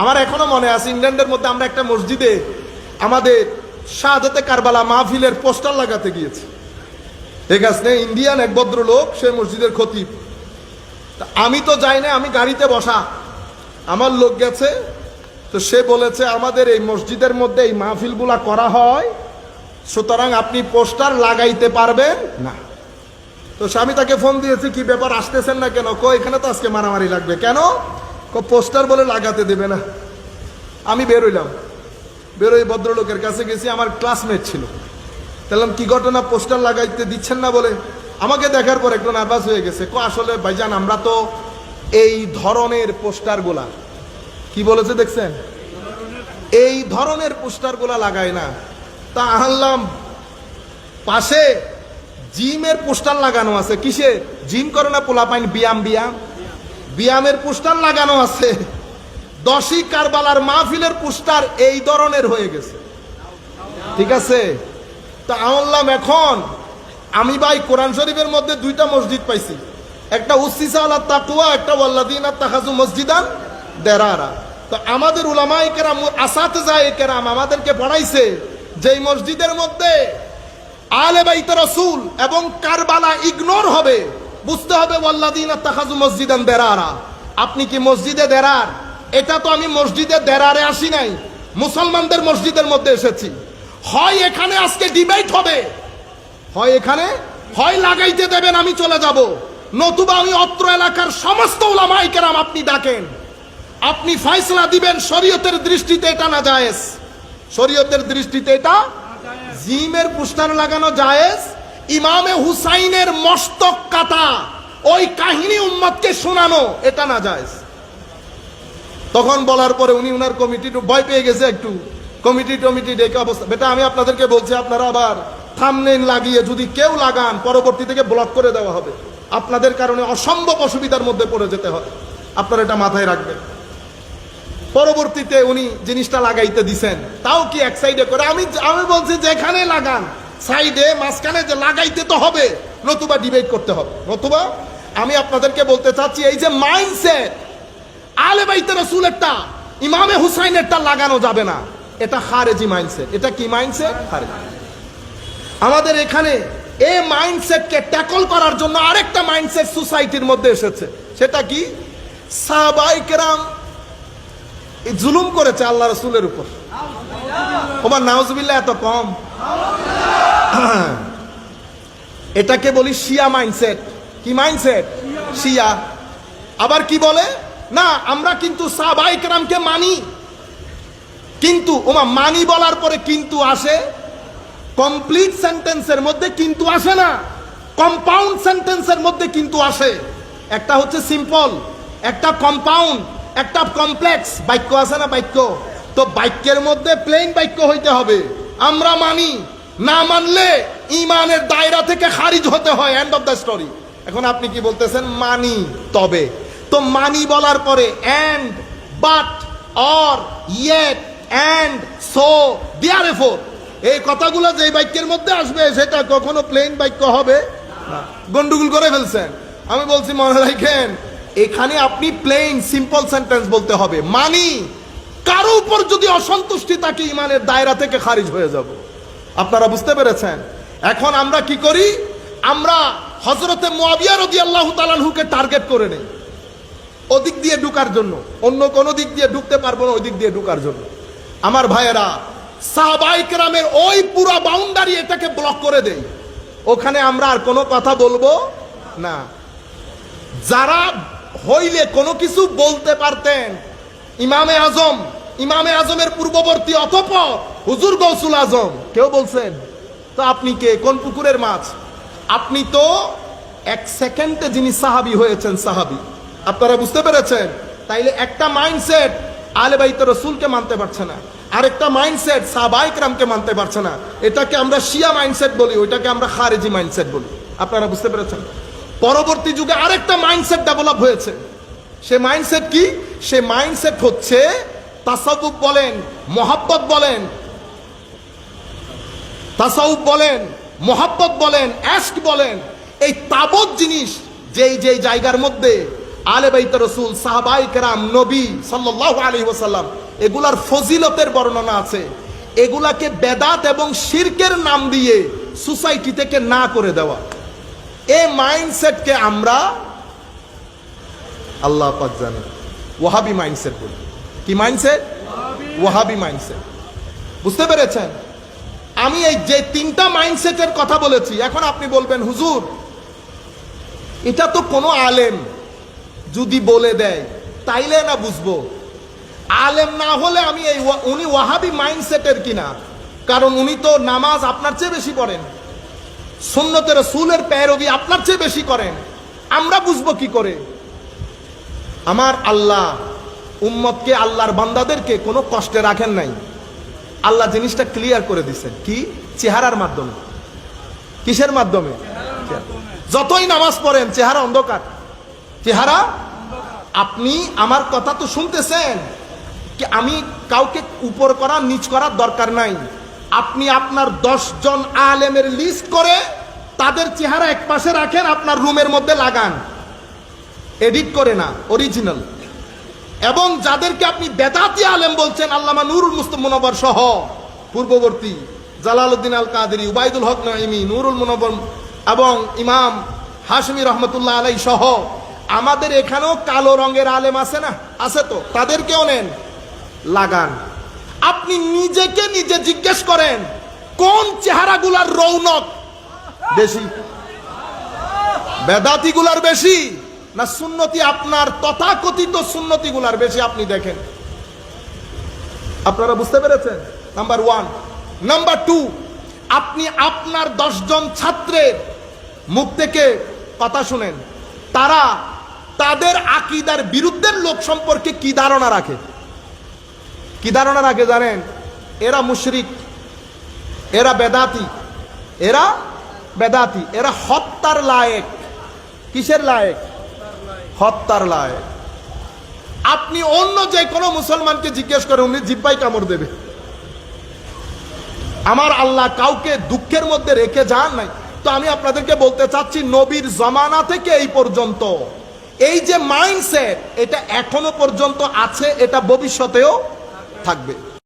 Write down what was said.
আমার এখনও মনে আছে, ইংল্যান্ডের মধ্যে আমরা একটা মসজিদে আমাদের শাহাদাতে কারবালা মাহফিলের পোস্টার লাগাতে গিয়েছি। ঠিক আছে, ইন্ডিয়ান এক ভদ্রলোক, সে মসজিদের খতিব। তা আমি তো যাই না আমি গাড়িতে বসা। আমার লোক গেছে, তো সে বলেছে, আমাদের এই মসজিদের মধ্যে এই মাহফিলগুলা করা হয়, সুতরাং আপনি পোস্টার লাগাইতে পারবেন না। তো স্বামী তাকে ফোন দিয়েছে, কি ব্যাপার, আসতেছেন না কেন? কো এখানে তো আজকে মারামারি লাগবে। কেন? পোস্টার বলে লাগাতে দেবে না। আমি বেরোইলাম বেরোই ভদ্রলোকের কাছে গেছি, আমার ক্লাসমেট ছিল। বললাম কি ঘটনা? পোস্টার লাগাইতে দিচ্ছেন না বলে? আমাকে দেখার পর একটু নার্ভাস হয়ে গেছে। কো, আসলে ভাইজান, আমরা তো এই ধরনের পোস্টারগুলা, কি বলেছে দেখছেন? এই ধরনের পোস্টারগুলা লাগাই না। তা আনলাম। পাশে জিমের পোস্টার লাগানো আছে। কিসে জিম করে না পোলা পাইন বিয়াম বিয়াম? বিয়ামের পোস্টার লাগানো আছে। দশই কারবালার মাহফিলের পোস্টার এই ধরনের হয়ে গেছে। ঠিক আছে? তা আনলাম এখন, আমি ভাই কোরআন শরীফের মধ্যে দুইটা মসজিদ পাইছি। একটা উসিসা আল্লাহ তাকুয়া একটা ওয়াল্লাদিন আর তাহাজু মসজিদান দেরারা। তো আমাদের উলামাই কেরাম আসাতে যায় কেরাম আমাদেরকে পড়াইছে যে এই মসজিদের মধ্যে আলে বাইতে রসুল এবং কারবালা ইগনোর হবে। বুঝতে হবে ওয়াল্লাদিন আর তাহাজু মসজিদান দেরারা। আপনি কি মসজিদে দেরার? এটা তো আমি মসজিদে দেরারে আসি নাই মুসলমানদের মসজিদের মধ্যে এসেছি। হয় এখানে আজকে ডিবেট হবে হয় এখানে হয় লাগাইতে দেবেন আমি চলে যাব। নতুবা আমি অত্র এলাকার সমস্ত ওলামাই কেরাম আপনি ডাকেন। আপনি ফয়সলা দিবেন শরীয়তের দৃষ্টিতে এটা না জায়েজ। শরীয়তের দৃষ্টিতে এটা জিমের পুস্টার লাগানো জায়েজ ইমামে হুসাইনের মস্তক কাটা, ওই কাহিনী উম্মতকে শোনানো, এটা না জায়েজ। তখন বলার পরে উনি উনার কমিটি ভয় পেয়ে গেছে একটু। কমিটি টমিটি ডেকে অবস্থা বেটা, আমি আপনাদেরকে বলছি, আপনারা আবার থামনেন লাগিয়ে যদি কেউ লাগান, পরবর্তী থেকে ব্লক করে দেওয়া হবে। আপনাদের কারণে অসম্ভব অসুবিধার মধ্যে পড়ে যেতে হয়। আপনারা এটা মাথায় রাখবেন। পরবর্তীতে উনি জিনিসটা লাগাইতে দিছেন। তাও কি এক সাইডে করে, আমি আমি বলছি, যেখানে লাগান সাইডে মাঝখানে যে লাগাইতে তো হবে, নতুবা ডিবেট করতে হবে। নতুবা আমি আপনাদেরকে বলতে চাচ্ছি, এই যে মাইন্ডসেট আলে বাইতে রসুলেরটা, ইমামে হুসাইনেরটা লাগানো যাবে না। এটা খারেজি মাইন্ডসেট এটা কি মাইন্ডসেট খারেজি। আমাদের এখানে এই মাইন্ডসেটকে ট্যাকল করার জন্য আরেকটা মাইন্ডসেট সোসাইটির মধ্যে এসেছে। সেটা কি? সাহাবাই কেরাম জুলুম করেছে আল্লাহ রসুলের উপর। তোমার নাউজবিল্লা এত কম। এটাকে বলি শিয়া মাইন্ডসেট কি মাইন্ডসেট শিয়া। আবার কি বলে? না, আমরা কিন্তু সাহাবাই কেরামকে মানি। কিন্তু, ওমা, মানি বলার পরে কিন্তু আসে কমপ্লিট সেন্টেন্সের মধ্যে কিন্তু আসে না। কম্পাউন্ড সেন্টেন্সের মধ্যে কিন্তু আসে। একটা হচ্ছে সিম্পল একটা কম্পাউন্ড একটা কমপ্লেক্স বাক্য আছে না বাক্য? তো বাক্যের মধ্যে প্লেন বাক্য হইতে হবে। আমরা মানি। না মানলে ইমানের দায়রা থেকে খারিজ হতে হয় এন্ড অফ দ্য স্টোরি এখন আপনি কি বলতেছেন? মানি তবে। তো মানি বলার পরে and but or yet and so দিয়ারে for এই কথাগুলো যে বাক্যের মধ্যে আসবে, সেটা কখনো প্লেন বাক্য হবে গন্ডগোল করে ফেলছেন। আমি বলছি, মনে রাখেন, এখানে আপনি প্লেন সিম্পল সেন্টেন্স বলতে হবে। মানি, কারও উপর যদি অসন্তুষ্টি থাকে, ইমানের দায়রা থেকে খারিজ হয়ে যাব। আপনারা বুঝতে পেরেছেন? এখন আমরা কি করি? আমরা হজরতে মুয়াবিয়া রদি আল্লাহ তালানহুকে টার্গেট করে নেই। ওদিক দিয়ে ঢুকার জন্য। অন্য কোনো দিক দিয়ে ঢুকতে পারব না ওই দিক দিয়ে ঢুকার জন্য। আমার ভাইয়েরা সাহবাইকরামের ওই পুরো বাউন্ডারি এটাকে ব্লক করে দেই। ওখানে আমরা আর কোনো কথা বলব না। যারা হইলে কোনো কিছু বলতে পারতেন, ইমামে আজম ইমামে আজমের পূর্ববর্তী অতপর হুজুর গৌসুল আজম। কেউ বলছেন, তো আপনি কে? কোন পুকুরের মাছ? আপনি তো এক সেকেন্ডে যিনি সাহাবি হয়েছেন, সাহাবি। আপনারা বুঝতে পেরেছেন? তাইলে একটা মাইন্ডসেট আলে বাইতে রসুলকে মানতে পারছে না। আরেকটা মাইন্ডসেট সাহবাইকরামকে মানতে পারছে না। এটাকে আমরা শিয়া মাইন্ডসেট বলি, ওইটাকে আমরা খারেজি মাইন্ডসেট বলি। আপনারা বুঝতে পেরেছেন? পরবর্তী যুগে আরেকটা মাইন্ডসেট ডেভেলপ হয়েছে। সে মাইন্ডসেট কি? সে মাইন্ডসেট হচ্ছে তাসাউফ বলেন, মোহাব্বত বলেন, তাসাউফ বলেন, মোহাব্বত বলেন অ্যাস্ক বলেন, এই তাবৎ জিনিস যেই যেই জায়গার মধ্যে আলে বাইত রসুল, সাহাবাই কেরাম, নবী সাল্লাল্লাহু আলাইহি ওয়াসাল্লাম, এগুলার ফজিলতের বর্ণনা আছে। এগুলাকে বেদাত এবং শিরকের নাম দিয়ে সোসাইটি থেকে না করে দেওয়া। এই মাইন্ডসেটকে আমরা আল্লাহ পাক জানে ওয়াহাবি মাইন্ডসেট বলি। কি মাইন্ডসেট ওয়াহাবি মাইন্ডসেট বুঝতে পেরেছেন? আমি এই যে তিনটা মাইন্ডসেটের কথা বলেছি, এখন আপনি বলবেন, হুজুর, এটা তো কোনো আলেম যদি বলে দেয়, তাইলে না বুঝব। আলেম না হলে আমি এই উনি ওয়াহাবি মাইন্ডসেটের কিনা? কারণ উনি তো নামাজ আপনার চেয়ে বেশি পড়েন। সুন্নতের সুলের প্যারবি আপনার চেয়ে বেশি করেন। আমরা বুঝব কি করে? আমার আল্লাহ উম্মতকে আল্লাহর বান্দাদেরকে কোনো কষ্টে রাখেন নাই। আল্লাহ জিনিসটা ক্লিয়ার করে দিছেন কি? চেহারার মাধ্যমে। কিসের মাধ্যমে? যতই নামাজ পড়েন, চেহারা অন্ধকার। চেহারা? আপনি আমার কথা তো শুনতেছেন। কি আমি কাউকে উপর করা, নিচ করার দরকার নাই। আপনি আপনার জন আলেমের লিস্ট করে তাদের চেহারা এক পাশে রাখেন, আপনার রুমের মধ্যে লাগান। এডিট করে না অরিজিনাল এবং যাদেরকে আপনি বেদাতি আলেম বলছেন, আল্লামা নুরুল মুস্তফ মুনব্বর সহ, পূর্ববর্তী জালালউদ্দিন আল কাদেরি উবাইদুল হক নাইমি নুরুল মুনব্বর এবং ইমাম হাশমি রহমতুল্লাহ আলাই সহ, আমাদের এখানেও কালো রঙের আলেম আছে না? আছে তো? তাদেরকেও নেন। লাগান। আপনি নিজেকে নিজে জিজ্ঞেস করেন, কোন চেহারাগুলার রৌনক বেশি? বেদাতিগুলার বেশি? না সুন্নতি আপনার তথাকথিত সুন্নতিগুলার বেশি আপনি দেখেন। আপনারা বুঝতে পেরেছেন? নাম্বার ওয়ান নাম্বার টু আপনি আপনার দশজন ছাত্রের মুখ থেকে কথা শুনেন। তারা তাদের আকিদার বিরুদ্ধের লোক সম্পর্কে কি ধারণা রাখে? কি ধারণা রাখে জানেন? এরা মুশরিক, এরা বেদাতি এরা বেদাতি, এরা হত্যার লায়েক। কিসের লায়েক? হত্যার লায় আপনি অন্য যে কোনো মুসলমানকে জিজ্ঞেস করে উনি জিব্বাই কামড় দেবে। আমার আল্লাহ কাউকে দুঃখের মধ্যে রেখে যান নাই। তো আমি আপনাদেরকে বলতে চাচ্ছি, নবীর জমানা থেকে এই পর্যন্ত, এই যে মাইন্ডসেট এটা এখনও পর্যন্ত আছে, এটা ভবিষ্যতেও থাকবে।